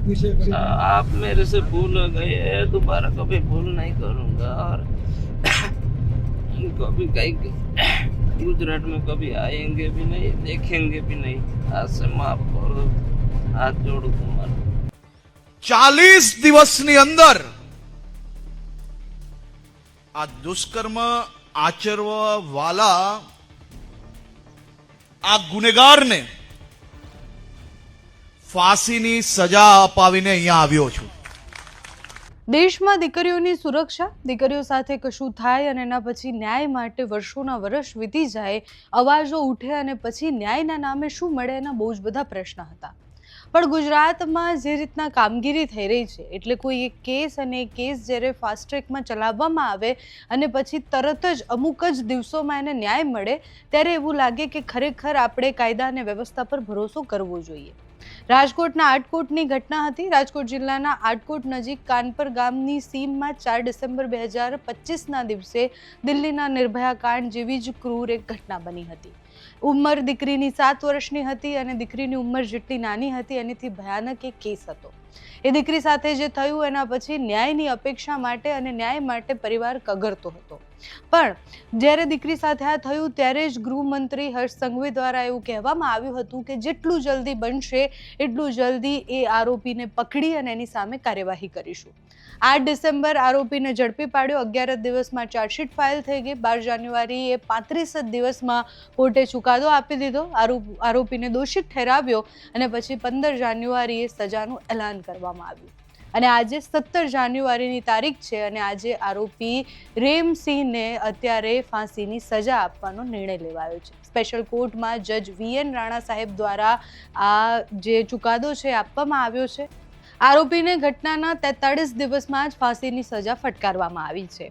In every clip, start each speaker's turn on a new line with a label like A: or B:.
A: विषय पर
B: आप मेरे से भूल हो गए है दोबारा कभी भूल नहीं करूंगा और कभी कहीं गुजरात में कभी आएंगे भी नहीं देखेंगे भी नहीं आज से माफ कर दो हाथ जोड़ू तुम्हारा
C: ચાલીસ દિવસની અંદર આ દુષ્કર્મ આચરવા વાલા આ ગુનેગારને ફાંસીની સજા અપાવીને અહીંયા આવ્યો છું.
D: દેશમાં દીકરીઓની સુરક્ષા, દીકરીઓ સાથે કશું થાય અને એના પછી ન્યાય માટે વર્ષોના વર્ષ વીતી જાય, અવાજો ઉઠે અને પછી ન્યાયના નામે શું મળે એના બહુ જ બધા પ્રશ્ન હતા. પણ ગુજરાતમાં જે રીતના કામગીરી થઈ રહી છે, એટલે કોઈ એક કેસ અને કેસ જ્યારે ફાસ્ટ ટ્રેકમાં ચલાવવામાં આવે અને પછી તરત જ અમુક જ દિવસોમાં એને ન્યાય મળે, ત્યારે એવું લાગે કે ખરેખર આપણે કાયદા અને વ્યવસ્થા પર ભરોસો કરવો જોઈએ. રાજકોટના આટકોટની ઘટના હતી. રાજકોટ જિલ્લાના આટકોટ નજીક કાનપર ગામની સીમમાં ચાર ડિસેમ્બર બે હજાર પચીસના દિવસે દિલ્હીના નિર્ભયા કાંડ જેવી જ ક્રૂર એક ઘટના બની હતી. ઉંમર દીકરીની સાત વર્ષની હતી અને દીકરીની ઉંમર જેટલી નાની હતી એનીથી ભયાનક એક કેસ હતો. એ દીકરી સાથે જે થયું એના પછી ન્યાયની અપેક્ષા માટે અને ન્યાય માટે પરિવાર કગરતો હતો. પણ જ્યારે દીકરી સાથે આ થયું, ત્યારે જ ગૃહમંત્રી હર્ષ સંઘવી દ્વારા એવું કહેવામાં આવ્યું હતું કે જેટલું જલ્દી બનશે, એટલું જલ્દી એ આરોપીને પકડી અને એની સામે કાર્યવાહી કરીશું. આઠ ડિસેમ્બર આરોપીને ઝડપી પાડ્યો. અગિયાર દિવસમાં ચાર્જશીટ ફાઇલ થઈ ગઈ. બાર જાન્યુઆરીએ પાંત્રીસ જ દિવસમાં કોર્ટે ચુકાદો આપી દીધો. આરોપીને દોષિત ઠેરાવ્યો અને પછી પંદર જાન્યુઆરીએ સજાનું એલાન કરવામાં આવ્યું. અને આજે સત્તર જાન્યુઆરીની તારીખ છે અને આજે આરોપી રેમસિંહને અત્યારે ફાંસીની સજા આપવાનો નિર્ણય લેવાયો છે. સ્પેશિયલ કોર્ટમાં જજ વી એન રાણા સાહેબ દ્વારા આ જે ચુકાદો છે આપવામાં આવ્યો છે. આરોપીને ઘટનાના તેતાળીસ દિવસમાં જ ફાંસીની સજા ફટકારવામાં આવી છે.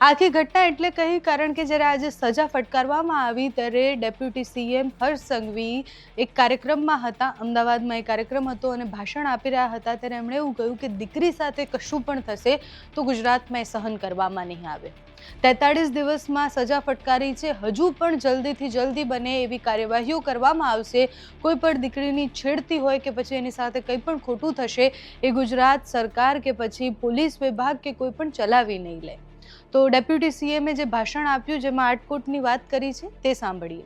D: આખી ઘટના એટલે કહી, કારણ કે જ્યારે આજે સજા ફટકારવામાં આવી, ત્યારે ડેપ્યુટી સીએમ હર્ષ સંઘવી એક કાર્યક્રમમાં હતા. અમદાવાદમાં એ કાર્યક્રમ હતો અને ભાષણ આપી રહ્યા હતા. ત્યારે એમણે એવું કહ્યું કે દીકરી સાથે કશું પણ થશે તો ગુજરાતમાં એ સહન કરવામાં નહીં આવે. તેતાળીસ દિવસમાં સજા ફટકારી છે. હજુ પણ જલ્દીથી જલ્દી બને એવી કાર્યવાહીઓ કરવામાં આવશે. કોઈ પણ દીકરીની છેડતી હોય કે પછી એની સાથે કંઈ પણ ખોટું થશે, એ ગુજરાત સરકાર કે પછી પોલીસ વિભાગ કે કોઈ પણ ચલાવી નહીં લે. તો ડેપ્યુટી સીએમએ જે ભાષણ આપ્યું, જેમાં આટકોટની વાત કરી છે, તે સાંભળીએ.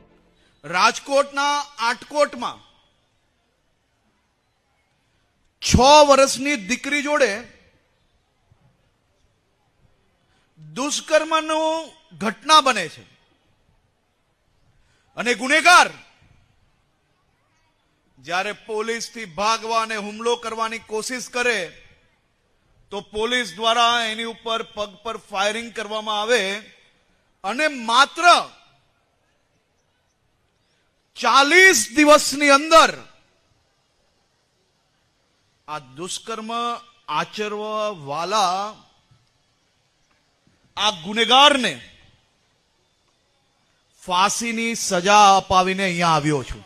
C: રાજકોટના આટકોટમાં છ વર્ષની દીકરી જોડે દુષ્કર્મનો ઘટના બને છે. અને ગુનેગાર જ્યારે પોલીસથી ભાગવા અને હુમલો કરવાની કોશિશ કરે તો પોલીસ દ્વારા એની ઉપર પગ પર ફાયરિંગ કરવામાં આવે અને માત્ર ચાલીસ દિવસની અંદર આ દુષ્કર્મ આચરવા વાલા આ ગુનેગારને ફાંસીની સજા અપાવીને અહીંયા આવ્યો છું.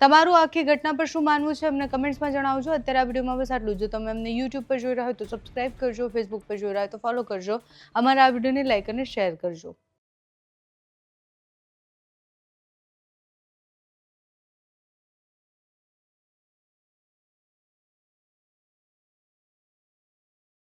D: તમારું આખી ઘટના પર શું માનવું છે, અમને કમેન્ટ્સમાં જણાવજો. અત્યારે આ વિડીયોમાં બસ આટલું જો. તમે અમને યુટ્યુબ પર જોઈ રહ્યા હોય તો સબસ્ક્રાઇબ કરજો ફેસબુક પર જોઈ રહ્યા હોય તો ફોલો કરજો. અમારા આ વિડીયોને લાઈક અને શેર કરજો.